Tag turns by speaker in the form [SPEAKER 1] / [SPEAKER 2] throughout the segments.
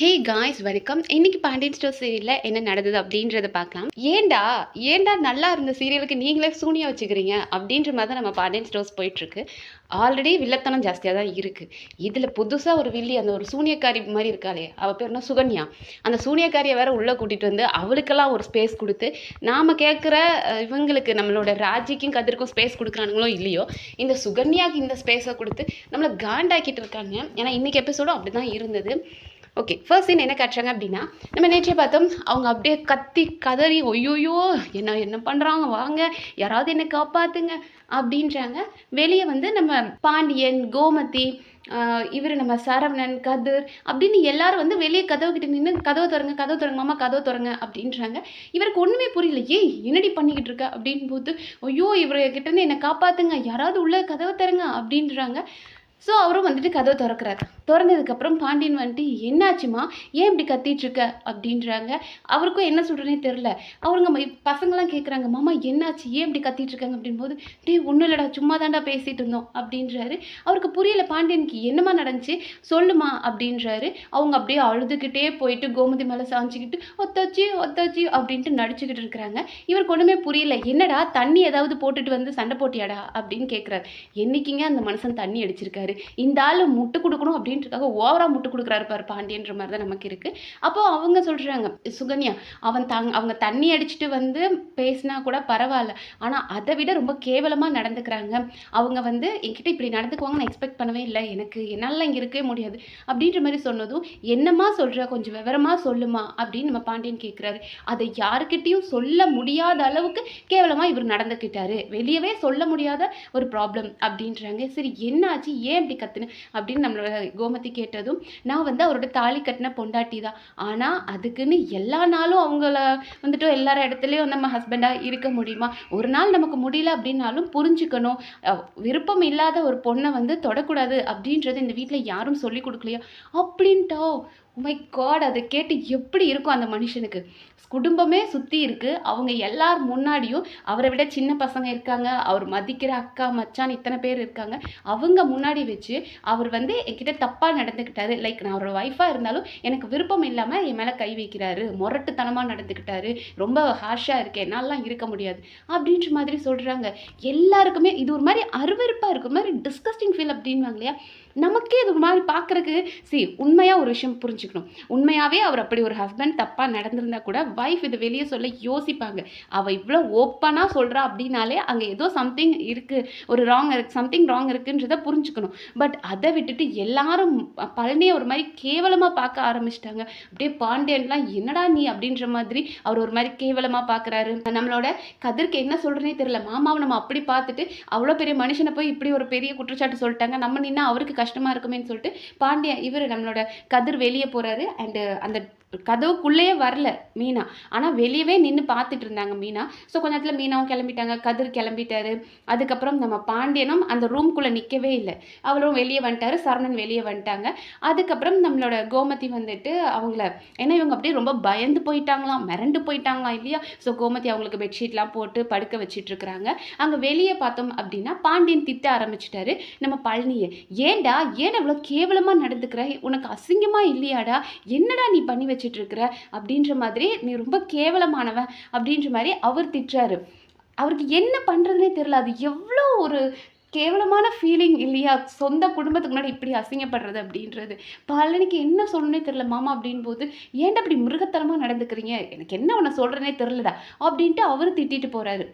[SPEAKER 1] Hey guys வணக்கம் இன்னைக்கு Pandian store சீரியலில் என்ன நடந்தது அப்படின்றத பார்க்கலாம். ஏன்டா ஏன்டா நல்லா இருந்த சீரியலுக்கு நீங்களே சூனியா வச்சுக்கிறீங்க? அப்படின்ற மாதிரி தான் நம்ம பாண்டியன் ஸ்டோர்ஸ் போயிட்டுருக்கு. ஆல்ரெடி வில்லத்தனம் ஜாஸ்தியாக தான் இருக்குது இதில் புதுசாக ஒரு வில்லி அந்த ஒரு சூனியக்காரி மாதிரி இருக்காளே. அவள் பேர் என்ன? சுகன்யா. அந்த சூனியக்காரியை வேற உள்ளே கூட்டிகிட்டு வந்து அவளுக்கெல்லாம் ஒரு ஸ்பேஸ் கொடுத்து நாம் கேட்குற இவங்களுக்கு நம்மளோட ராஜிக்கும் கதிர்க்கும் ஸ்பேஸ் கொடுக்குறானுங்களோ இல்லையோ இந்த சுகன்யாவுக்கு இந்த ஸ்பேஸை கொடுத்து நம்மளை காண்டாக்கிட்டு இருக்காங்க. ஏன்னா இன்னைக்கு எபிசோடும் அப்படி தான் இருந்தது. ஓகே ஃபர்ஸ்ட் சீன் என்ன காட்டுறாங்க அப்படின்னா நம்ம நேற்றே பார்த்தோம் அவங்க அப்படியே கத்தி கதறி ஒய்யோயோ என்ன என்ன பண்ணுறாங்க வாங்க யாராவது என்னை காப்பாற்றுங்க அப்படின்றாங்க. வெளியே வந்து நம்ம பாண்டியன் கோமதி இவர் நம்ம சரவணன் கதிர் அப்படின்னு எல்லாரும் வந்து வெளியே கதவு கிட்ட நின்று கதவை திறங்க கதவு திறங்க மாமா கதவு திறங்க அப்படின்றாங்க. இவருக்கு ஒன்றுமே புரியல. ஏய் என்னடி பண்ணிக்கிட்டு இருக்க? அப்படின்னு போது ஐயோ இவர் என்னை காப்பாற்றுங்க யாராவது உள்ள கதவை திறங்க அப்படின்றாங்க. ஸோ அவரும் வந்துட்டு கதவை திறக்கிறாரு. திறந்ததுக்கப்புறம் பாண்டியன் வந்துட்டு என்னாச்சுமா ஏன் இப்படி கத்திட்டு இருக்க அப்படின்றாங்க. அவருக்கும் என்ன சொல்கிறேனே தெரில அவருங்க பசங்களாம் கேட்குறாங்க மாமா என்னாச்சு? ஏன் இப்படி கத்திட்டு இருக்காங்க அப்படின்போது டேய் ஒன்றும் இல்லைடா சும்மா தாண்டா பேசிட்டு இருந்தோம். அப்படின்றாரு. அவருக்கு புரியல பாண்டியனுக்கு என்னம்மா நடந்துச்சு சொல்லுமா அப்படின்றாரு. அவங்க அப்படியே அழுதுகிட்டே போயிட்டு கோமதி மேலே சாஞ்சிக்கிட்டு ஒத்தாச்சி ஒத்தாச்சி அப்படின்ட்டு நடிச்சுக்கிட்டு இருக்கிறாங்க. இவருக்கு ஒன்றுமே புரியல. என்னடா தண்ணி ஏதாவது போட்டுட்டு வந்து சண்டை போட்டியாடா? அப்படின்னு கேட்குறாரு என்னைக்குங்க அந்த மனுஷன் தண்ணி அடிச்சிருக்காரு? இந்த ஆள் முட்டு கொடுக்கணும் அப்படின்னு அப்படின்றதுக்காக ஓவரா முட்டு கொடுக்குறாரு பாரு பாண்டியன்ற மாதிரி தான் நமக்கு இருக்கு. அப்போ அவங்க சொல்றாங்க சுகன்யா அவன் தங் அவங்க தண்ணி அடிச்சுட்டு வந்து பேசினா கூட பரவாயில்ல. ஆனா அதை விட ரொம்ப கேவலமா நடந்துக்கிறாங்க. அவங்க வந்து என்கிட்ட இப்படி நடந்துக்குவாங்க நான் எக்ஸ்பெக்ட் பண்ணவே இல்லை. எனக்கு என்னால் இங்கே இருக்கவே முடியாது. அப்படின்ற மாதிரி சொன்னதும் என்னம்மா சொல்ற? கொஞ்சம் விவரமா சொல்லுமா? அப்படின்னு நம்ம பாண்டியன் கேட்குறாரு அதை யாருக்கிட்டையும் சொல்ல முடியாத அளவுக்கு கேவலமா இவர் நடந்துக்கிட்டாரு. வெளியவே சொல்ல முடியாத ஒரு ப்ராப்ளம் அப்படின்றாங்க. சரி என்னாச்சு? ஏன் இப்படி கத்துன? அப்படின்னு நம்மளோட கோமதி கேட்டதும் நான் வந்து அவரோட தாலி கட்டின பொண்டாட்டி தான். ஆனால் அதுக்குன்னு எல்லா நாளும் அவங்கள வந்துட்டு எல்லார இடத்துலையும் நம்ம ஹஸ்பண்டாக இருக்க முடியுமா? ஒரு நாள் நமக்கு முடியல அப்படின்னாலும் புரிஞ்சுக்கணும். விருப்பம் இல்லாத ஒரு பொண்ணை வந்து தொடக்கூடாது அப்படின்றது இந்த வீட்டில் யாரும் சொல்லி கொடுக்கலையா? அப்படின்ட்டோ. Oh மை காட் அதை கேட்டு எப்படி இருக்கும் அந்த மனுஷனுக்கு? குடும்பமே சுற்றி இருக்குது அவங்க எல்லார் முன்னாடியும் அவரை விட சின்ன பசங்க இருக்காங்க. அவர் மதிக்கிற அக்கா மச்சான் இத்தனை பேர் இருக்காங்க. அவங்க முன்னாடி வச்சு அவர் வந்து என்கிட்ட தப்பாக நடந்துக்கிட்டாரு. லைக் நான் அவரோட ஒய்ஃபாக இருந்தாலும் எனக்கு விருப்பம் இல்லாமல் என் மேலே கை வைக்கிறாரு. முரட்டுத்தனமாக நடந்துக்கிட்டாரு. ரொம்ப ஹார்ஷாக இருக்கு. என்னாலாம் இருக்க முடியாது. அப்படின்ற மாதிரி சொல்கிறாங்க எல்லாருக்குமே இது ஒரு மாதிரி அருவருப்பாக இருக்கும். மாதிரி டிஸ்கஸ்டிங் ஃபீல் அப்படின்வாங்க இல்லையா? நமக்கே இது ஒரு மாதிரி பார்க்குறக்கு சி உண்மையாக ஒரு விஷயம் புரிஞ்சுக்கணும். உண்மையாகவே அவர் அப்படி ஒரு ஹஸ்பண்ட் தப்பாக நடந்திருந்தா கூட வைஃப் இது வெளியே சொல்ல யோசிப்பாங்க. அவள் இவ்வளோ ஓப்பனாக சொல்கிறா அப்படின்னாலே அங்கே ஏதோ சம்திங் இருக்குது ஒரு ராங் இருக்கு சம்திங் ராங் இருக்குன்றத புரிஞ்சுக்கணும். பட் அதை விட்டுட்டு எல்லாரும் பழனியை ஒரு மாதிரி கேவலமாக பார்க்க ஆரம்பிச்சிட்டாங்க. அப்படியே பாண்டியன்லாம் என்னடா நீ? அப்படின்ற மாதிரி அவர் ஒரு மாதிரி கேவலமாக பார்க்குறாரு. நம்மளோட கதிர்க்கு என்ன சொல்கிறேனே தெரியல. மாமாவை நம்ம அப்படி பார்த்துட்டு அவ்வளோ பெரிய மனுஷனை போய் இப்படி ஒரு பெரிய குற்றச்சாட்டு சொல்லிட்டாங்க. நம்ம நின்னா அவருக்கு கஷ்டமாக இருக்குமேன்னு சொல்லிட்டு பாண்டியா இவர் நம்மளோட கதிர் வெளியே போகிறாரு அண்டு அந்த கதவுக்குள்ளேயே வரல மீனா. ஆனால் வெளியவே நின்று பார்த்துட்டு இருந்தாங்க மீனா. ஸோ கொஞ்ச நேரத்தில் மீனாவும் கிளம்பிட்டாங்க. கதிர் கிளம்பிட்டாரு. அதுக்கப்புறம் நம்ம பாண்டியனும் அந்த ரூம்குள்ளே நிற்கவே இல்லை. அவரும் வெளியே வந்துட்டாரு. சரவணன் வெளியே வந்துட்டாங்க. அதுக்கப்புறம் நம்மளோட கோமதி வந்துட்டு அவங்கள ஏன்னா இவங்க அப்படியே ரொம்ப பயந்து போயிட்டாங்களாம்? மிரண்டு போயிட்டாங்களாம் இல்லையா? ஸோ கோமதி அவங்களுக்கு பெட்ஷீட்லாம் போட்டு படுக்க வச்சிட்டு இருக்கிறாங்க. அங்கே வெளியே பார்த்தோம் அப்படின்னா பாண்டியன் திட்ட ஆரம்பிச்சிட்டாரு. நம்ம பழனியை ஏன்டா? ஏன் இவ்வளோ கேவலமாக நடந்துக்கிற? உனக்கு அசிங்கமாக இல்லையாடா? என்னடா நீ பண்ணி வச்சு இருக்கிற அப்படின்ற மாதிரி நீ ரொம்ப கேவலமானவன் அப்படின்ற மாதிரி அவர் திட்டுறாரு. அவருக்கு என்ன பண்ணுறதுனே தெரில அது எவ்வளோ ஒரு கேவலமான ஃபீலிங் இல்லையா? சொந்த குடும்பத்துக்கு முன்னாடி இப்படி அசிங்கப்படுறது அப்படின்றது. பழனிக்கு என்ன சொல்லணுன்னே தெரியல. மாமா அப்படின்போது ஏன்டா இப்படி மிருகத்தனமாக நடந்துக்கிறீங்க? எனக்கு என்ன உன்னை சொல்கிறேனே தெரிலடா அப்படின்ட்டு அவர் திட்டிட்டு போகிறாரு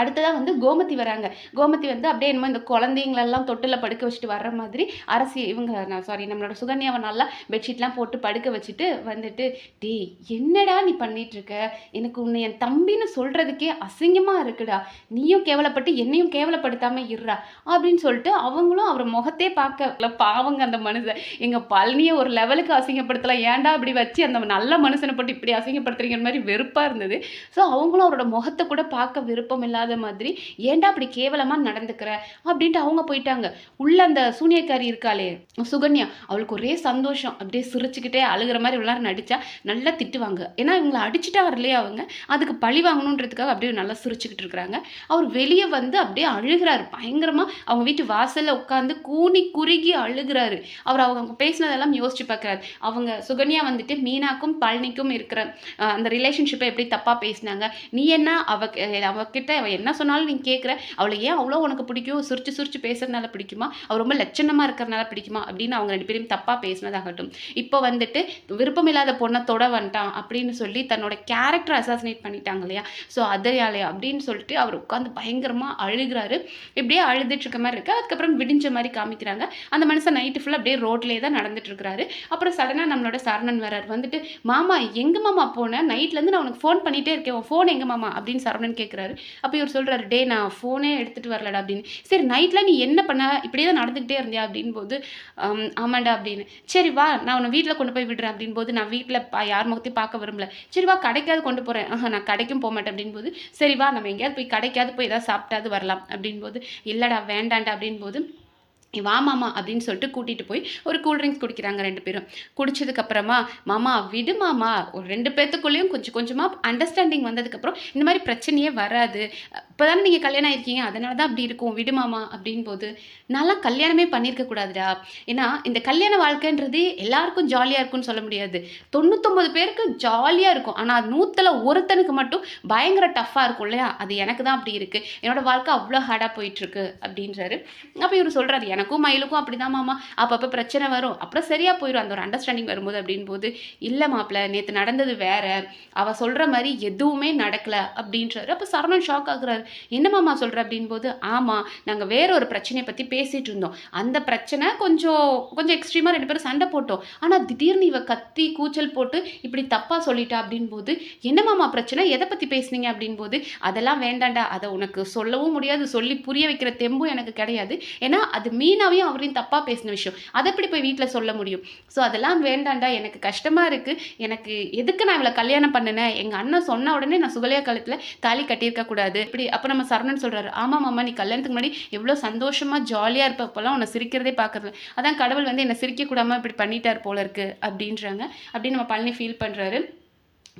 [SPEAKER 1] அடுத்ததாக வந்து கோமதி வராங்க. கோமதி வந்து அப்படியே என்னமோ இந்த குழந்தைங்களெல்லாம் தொட்டில் படுக்க வச்சுட்டு வர்ற மாதிரி அரசி இவங்க நான் சாரி நம்மளோட சுகன்யாவை நல்லா பெட்ஷீட்லாம் போட்டு படுக்க வச்சுட்டு வந்துட்டு டேய் என்னடா நீ பண்ணிகிட்ருக்க எனக்கு உன்னை என் தம்பின்னு சொல்கிறதுக்கே அசிங்கமாக இருக்குடா. நீயும் கேவலப்பட்டு என்னையும் கேவலப்படுத்தாமல் இருடா. அப்படின்னு சொல்லிட்டு அவங்களும் அவர் முகத்தே பார்க்கல பாவங்க அந்த மனுஷன். எங்கள் பழனியை ஒரு லெவலுக்கு அசிங்கப்படுத்தலாம். ஏன்டா அப்படி வச்சு அந்த நல்ல மனுஷனை போட்டு இப்படி அசிங்கப்படுத்துறீங்கிற மாதிரி வெறுப்பாக இருந்தது. ஸோ அவங்களும் அவரோட முகத்தை கூட பார்க்க விருப்பம் இல்லாத இல்லாத மாதிரி ஏன்டா அப்படி கேவலமாக நடந்துக்கிற? அப்படின்ட்டு அவங்க போயிட்டாங்க. உள்ள அந்த சூனியக்காரி இருக்காளே சுகன்யா அவளுக்கு ஒரே சந்தோஷம். அப்படியே சிரிச்சுக்கிட்டே அழுகிற மாதிரி இவ்வளோ நேரம் நடிச்சா நல்லா திட்டுவாங்க. ஏன்னா இவங்களை அடிச்சுட்டா வரலையே அவங்க? அதுக்கு பழி வாங்கணுன்றதுக்காக அப்படியே நல்லா சிரிச்சுக்கிட்டு இருக்கிறாங்க. அவர் வெளியே வந்து அப்படியே அழுகிறாரு. பயங்கரமாக அவங்க வீட்டு வாசலில் உட்காந்து கூனி குறுகி அழுகிறாரு. அவர் அவங்க பேசினதெல்லாம் யோசிச்சு பார்க்குறாரு. அவங்க சுகன்யா வந்துட்டு மீனாக்கும் பழனிக்கும் இருக்கிற அந்த ரிலேஷன்ஷிப்பை எப்படி தப்பாக பேசினாங்க? நீ என்ன அவ அவகிட்ட என்ன சொன்னாலும் நீ கேட்குற. அவளை ஏன் அவ்வளோ உனக்கு பிடிக்கும்? சிரிச்சு சிரிச்சு பேசுறதுனால பிடிக்குமா? அவள் ரொம்ப லட்சணமாக இருக்கிறனால பிடிக்குமா? அப்படின்னு அவங்க ரெண்டு பேரும் தப்பாக பேசினதாகட்டும். இப்போ வந்துட்டு விருப்பமில்லாத பொண்ணை தொட வந்துட்டான் அப்படின்னு சொல்லி தன்னோட கேரக்டர் அசாசினேட் பண்ணிட்டாங்க இல்லையா? ஸோ அதனாலே அப்படின்னு சொல்லிட்டு அவர் உட்காந்து பயங்கரமாக அழுகிறாரு. இப்படியே அழுதுட்டு இருக்க மாதிரி இருக்கு. அதுக்கப்புறம் விடிஞ்ச மாதிரி காமிக்கிறாங்க. அந்த மனுஷன் நைட்டு ஃபுல்லாக அப்படியே ரோட்லேயே தான் நடந்துட்டு இருக்கிறாரு. அப்புறம் சடனாக நம்மளோட சரவணன் வரார் வந்துட்டு மாமா எங்கே மாமா போனேன் நைட்லேருந்து நான் உனக்கு ஃபோன் பண்ணிகிட்டே இருக்கேன். ஃபோன் எங்கே மாமா? அப்படின்னு சரவணன் கேட்குறாரு அப்போ இவர் சொல்றாரு டே நான் ஃபோனே எடுத்துகிட்டு வரலடா அப்படின்னு. சரி நைட்டில் நீ என்ன பண்ண? இப்படியே தான் நடந்துக்கிட்டே இருந்தியா? அப்படின் போது ஆமாண்டா அப்படின்னு. சரி வா நான் உன்னை வீட்டில் கொண்டு போய் விடுறேன் அப்படின் போது நான் வீட்டில் பா யார் முகத்தையும் பார்க்க விரும்பல. சரி வா கடைக்காவது கொண்டு போகிறேன் நான் கடைக்கும் போக மாட்டேன் அப்படின் போது சரி வா நம்ம எங்கேயாவது போய் கடைக்காவது போய் ஏதாவது சாப்பிட்டாது வரலாம் அப்படின் போது இல்லைடா வேண்டாண்டா அப்படின் போது வா மாமா அப்படின்னு சொல்லிட்டு கூட்டிகிட்டு போய் ஒரு கூல் ட்ரிங்க்ஸ் குடிக்கிறாங்க ரெண்டு பேரும். குடிச்சதுக்கப்புறமா மாமா விடு மாமா. ஒரு ரெண்டு பேர்த்துக்குள்ளேயும் கொஞ்சம் கொஞ்சமாக அண்டர்ஸ்டாண்டிங் வந்ததுக்கப்புறம் இந்த மாதிரி பிரச்சனையே வராது. இப்போ தானே நீங்கள் கல்யாணம் ஆயிருக்கீங்க. அதனால தான் அப்படி இருக்கும். விடு மாமா. அப்படின் போது நான்லாம் கல்யாணமே பண்ணியிருக்க கூடாதுடா. ஏன்னா இந்த கல்யாண வாழ்க்கைன்றது எல்லாருக்கும் ஜாலியாக இருக்கும்னு சொல்ல முடியாது. தொண்ணூத்தொம்பது பேருக்கு ஜாலியாக இருக்கும். ஆனால் நூற்றில் ஒருத்தனுக்கு மட்டும் பயங்கர டஃப்பாக இருக்கும் இல்லையா? அது எனக்கு தான் அப்படி இருக்குது என்னோடய வாழ்க்கை அவ்வளோ ஹார்டாக போயிட்டுருக்கு. அப்படின்றாரு. அப்போ இவர் சொல்கிறாரு எனக்கும் மயிலுக்கும் அப்படி தான் மாமா. அப்பப்போ பிரச்சனை வரும். அப்புறம் சரியாக போயிடும் அந்த ஒரு அண்டர்ஸ்டாண்டிங் வரும்போது அப்படின் போது இல்லை மாப்பிள்ள நேற்று நடந்தது வேற. அவள் சொல்கிற மாதிரி எதுவுமே நடக்கலை. அப்படின்றாரு. அப்போ சரவணன் ஷாக் ஆகுறாரு. என்ன மாமா சொல்கிற அப்படின் போது ஆமாம் நாங்கள் வேற ஒரு பிரச்சனையை பற்றி பேசிகிட்டு இருந்தோம். அந்த பிரச்சனை கொஞ்சம் கொஞ்சம் எக்ஸ்ட்ரீமாக ரெண்டு பேரும் சண்டை போட்டோம். ஆனால் திடீர்னு இவ கத்தி கூச்சல் போட்டு இப்படி தப்பாக சொல்லிட்டா? அப்படின் போது என்ன மாமா பிரச்சனை? எதை பற்றி பேசுனீங்க? அப்படின் போது அதெல்லாம் வேண்டாண்டா. அதை உனக்கு சொல்லவும் முடியாது. சொல்லி புரிய வைக்கிற தெம்பும் எனக்கு கிடையாது. ஏன்னா அது மீனாவையும் அவரையும் தப்பாக பேசின விஷயம். அதை எப்படி போய் வீட்டில் சொல்ல முடியும்? ஸோ அதெல்லாம் வேண்டாண்டா எனக்கு கஷ்டமாக இருக்குது எனக்கு எதுக்கு நான் இவளை கல்யாணம் பண்ணினேன் எங்கள் அண்ணன் சொன்ன உடனே நான் சுகலியா காலத்தில் தாலி கட்டியிருக்க கூடாது. இப்படி அப்போ நம்ம சரணன் சொல்கிறாரு ஆமாம் மாமா நீ கல்யாணத்துக்கு முன்னாடி எவ்வளோ சந்தோஷமாக ஜாலியாக இருப்ப அப்போல்லாம் உன்னை சிரிக்கிறதே பார்க்கறது அதான் கடவுள் வந்து என்னை சிரிக்க கூடாமல் இப்படி பண்ணிட்டார் போல இருக்கு. அப்படின்றாங்க. அப்படின்னு நம்ம பழனி ஃபீல் பண்ணுறாரு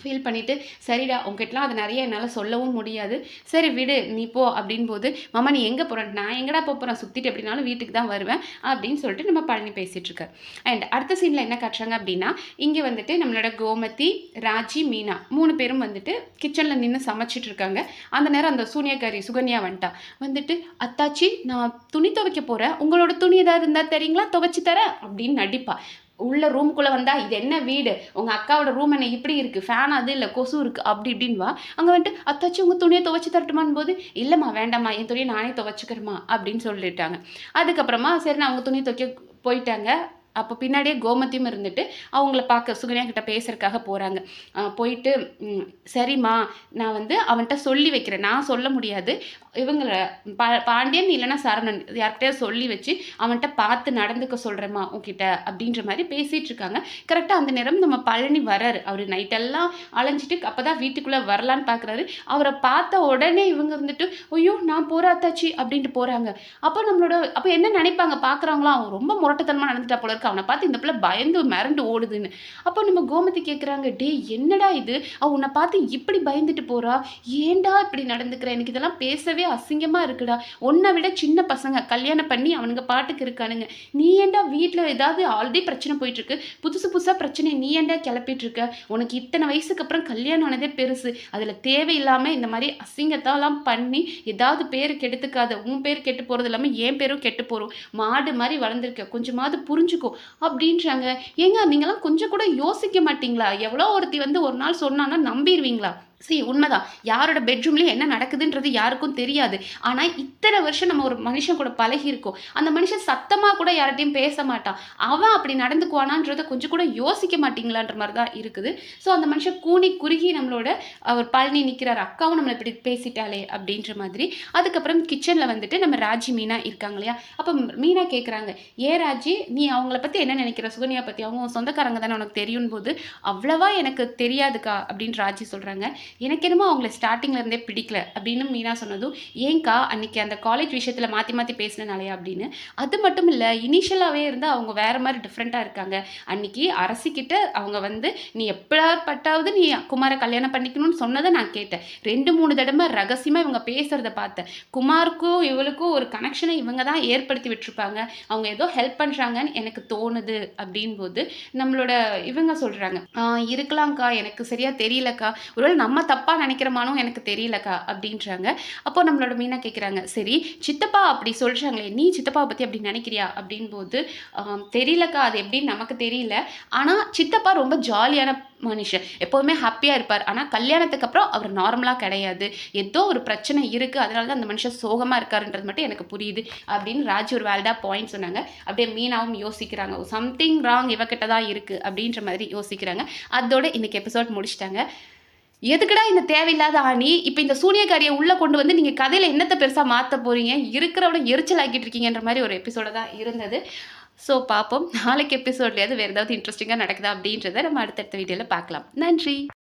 [SPEAKER 1] ஃபீல் பண்ணிவிட்டு சரிடா உங்ககிட்டலாம் அது நிறைய என்னால் சொல்லவும் முடியாது. சரி விடு நீ போ அப்படின் போது மாமா நீ எங்கே போகிற நான் எங்கடா போக போகிறேன் சுற்றிட்டு எப்படினாலும் வீட்டுக்கு தான் வருவேன் அப்படின்னு சொல்லிட்டு நம்ம பழனி பேசிகிட்டு இருக்கார். அண்ட் அடுத்த சீனில் என்ன காட்டுறாங்க அப்படின்னா இங்கே வந்துட்டு நம்மளோட கோமதி ராஜி மீனா மூணு பேரும் வந்துட்டு கிச்சனில் நின்று சமைச்சிட்டு இருக்காங்க. அந்த நேரம் அந்த சூனியக்காரி சுகன்யா வந்துட்டா. வந்துட்டு அத்தாச்சி நான் துணி துவைக்க போகிறேன் உங்களோட துணி ஏதாவது இருந்தால் தெரியுங்களா துவைச்சி தரேன் அப்படின்னு நடிப்பா. உள்ள ரூம்குள்ளே வந்தா இது என்ன வீடு? உங்கள் அக்காவோட ரூம் என்ன இப்படி இருக்குது ஃபேன் அது இல்லை கொசு இருக்குது அப்படி இப்படின்னு வா அங்கே வந்துட்டு அத்தாச்சும் உங்கள் துணியை துவைச்சி தரட்டுமான்னு போது இல்லைம்மா வேண்டாம்மா என் துணியை நானே துவைச்சிக்கிறேம்மா அப்படின்னு சொல்லிட்டாங்க. அதுக்கப்புறமா சரி நான் அவங்க துணி துவைக்க போயிட்டாங்க. அப்போ பின்னாடியே கோமதியும் இருந்துட்டு அவங்கள பார்க்க சுகன்யா கிட்ட பேசுறதுக்காக போகிறாங்க போயிட்டு சரிம்மா நான் வந்து அவன்கிட்ட சொல்லி வைக்கிறேன். நான் சொல்ல முடியாது. இவங்கள பா பாண்டியன் இல்லைன்னா சரவணன் யார்கிட்டயோ சொல்லி வச்சு அவன்கிட்ட பார்த்து நடந்துக்க சொல்கிறேம்மா உன்கிட்ட அப்படின்ற மாதிரி பேசிகிட்டு இருக்காங்க. கரெக்டாக அந்த நேரம் நம்ம பழனி வராரு. அவர் நைட்டெல்லாம் அலைஞ்சிட்டு அப்போ தான் வீட்டுக்குள்ளே வரலான்னு பார்க்குறாரு அவரை பார்த்த உடனே இவங்க வந்துட்டு ஐயோ நான் போகிறாத்தாச்சி அப்படின்ட்டு போகிறாங்க அப்போ நம்மளோட அப்போ என்ன நினைப்பாங்க? பார்க்குறாங்களோ அவன் ரொம்ப முரட்டத்தனமாக நடந்துட்டா போல இருக்கு. அவனை பார்த்து இந்த பிள்ளை பயந்து மிரண்டு ஓடுதுன்னு. அப்போ நம்ம கோமதி கேட்குறாங்க டேய் என்னடா இது? அவ உன்னை பார்த்து இப்படி பயந்துட்டு போறா? ஏன்டா இப்படி நடந்துக்கிற? எனக்கு இதெல்லாம் பேசவே அசிங்கமா இருக்குடா. உன்னை விட சின்ன பசங்க கல்யாணம் பண்ணி அவனுங்க பாட்டுக்கு இருக்கானுங்க. நீ ஏன்டா வீட்டில் ஏதாவது ஆல்ரெடி பிரச்சனை போயிட்டு இருக்கு புதுசு புதுசாக பிரச்சனை நீ ஏன்டா கிளப்பிட்டு இருக்க உனக்கு இத்தனை வயசுக்கு அப்புறம் கல்யாணம் ஆனதே பெருசு. அதில் தேவையில்லாமல் இந்த மாதிரி அசிங்கத்தெல்லாம் பண்ணி ஏதாவது பேர் கெடுத்துக்காத. உன் பேர் கெட்டு போகிறது இல்லாமல் என் பேரும் கெட்டு போகிறோம் மாடு மாதிரி வளர்ந்துருக்க. கொஞ்சமாவது புரிஞ்சுக்கோ. அப்படின்றாங்க. ஏங்க நீங்களாம் கொஞ்சம் கூட யோசிக்க மாட்டீங்களா? எவ்வளோ ஒருத்தி வந்து ஒரு நாள் சொன்னான்னா நம்பிடுவீங்களா? சரி உண்மைதான். யாரோட பெட்ரூம்லேயும் என்ன நடக்குதுன்றது யாருக்கும் தெரியாது. ஆனால் இத்தனை வருஷம் நம்ம ஒரு மனுஷன் கூட பழகி இருக்கோம் அந்த மனுஷன் சத்தமாக கூட யார்கிட்டையும் பேச மாட்டான். அவன் அப்படி நடந்துக்குவானான்றத கொஞ்சம் கூட யோசிக்க மாட்டீங்களான்ற மாதிரி தான் இருக்குது. ஸோ அந்த மனுஷன் கூனி குறுகி நம்மளோட அவர் பழனி நிற்கிறார் அக்காவும் நம்மளை இப்படி பேசிட்டாலே அப்படின்ற மாதிரி. அதுக்கப்புறம் கிச்சனில் வந்துட்டு நம்ம ராஜி மீனா இருக்காங்க இல்லையா? அப்போ மீனா கேட்குறாங்க ஏ ராஜி நீ அவங்கள பற்றி என்ன நினைக்கிற? சுகன்யா பற்றி அவங்க சொந்தக்காரங்க தானே உனக்கு தெரியும் போது அவ்வளவா எனக்கு தெரியாதுக்கா அப்படின்னு ராஜி சொல்கிறாங்க எனக்கு என்னமோ அவங்கள ஸ்டார்டிங்ல இருந்தே பிடிக்கல அப்படின்னு மீனா சொன்னதும் ஏன்கா அன்னைக்கு அந்த காலேஜ் விஷயத்தில் மாற்றி மாற்றி பேசினாலே அப்படின்னு. அது மட்டும் இல்லை இனிஷியலாகவே இருந்தால் அவங்க வேற மாதிரி டிஃப்ரெண்ட்டாக இருக்காங்க. அன்னைக்கு அரசிக்கிட்ட அவங்க வந்து நீ எப்படாப்பட்டாவது நீ குமாரை கல்யாணம் பண்ணிக்கணும்னு சொன்னதை நான் கேட்டேன். ரெண்டு மூணு தடவை ரகசியமாக இவங்க பேசுகிறத பார்த்தேன். குமாருக்கும் இவளுக்கும் ஒரு கனெக்ஷனை இவங்க தான் ஏற்படுத்தி விட்டுருப்பாங்க. அவங்க ஏதோ ஹெல்ப் பண்ணுறாங்கன்னு எனக்கு தோணுது. அப்படின்போது நம்மளோட இவங்க சொல்கிறாங்க இருக்கலாம்க்கா எனக்கு சரியாக தெரியலக்கா. ஒருவேளை நம்ம தப்பாக நினைக்கிறோமானோ எனக்கு தெரியலக்கா அப்படின்றாங்க. அப்போ நம்மளோட மீனா கேட்குறாங்க சரி சித்தப்பா அப்படி சொல்கிறாங்களே நீ சித்தப்பாவை பற்றி அப்படி நினைக்கிறியா? அப்படின்போது தெரியலக்கா அது எப்படின்னு நமக்கு தெரியல. ஆனால் சித்தப்பா ரொம்ப ஜாலியான மனுஷன். எப்போதுமே ஹாப்பியாக இருப்பார். ஆனால் கல்யாணத்துக்கு அப்புறம் அவர் நார்மலாக கிடையாது. ஏதோ ஒரு பிரச்சனை இருக்குது அதனால தான் அந்த மனுஷன் சோகமாக இருக்காருன்றது மட்டும் எனக்கு புரியுது. அப்படின்னு ராஜ் ஒரு வேல்டாக பாயிண்ட் சொன்னாங்க. அப்படியே மீனாவும் யோசிக்கிறாங்க. சம்திங் ராங் இவக்கிட்ட தான் இருக்குது அப்படின்ற மாதிரி யோசிக்கிறாங்க. அதோட இன்றைக்கி எபிசோட் முடிச்சிட்டாங்க. எதுக்குடா இந்த தேவையில்லாத ஆணி? இப்போ இந்த சூனியக்காரியை உள்ளே கொண்டு வந்து நீங்கள் கதையில் என்னத்தை பெருசாக மாற்ற போகிறீங்க இருக்கிறவட எரிச்சல் ஆக்கிட்டு இருக்கீங்கன்ற மாதிரி ஒரு எபிசோட தான் இருந்தது. ஸோ பார்ப்போம் நாளைக்கு எபிசோட்லேயாவது வேறு ஏதாவது இன்ட்ரெஸ்டிங்காக நடக்குதா அப்படின்றத நம்ம அடுத்தடுத்த வீடியோவில் பார்க்கலாம். நன்றி!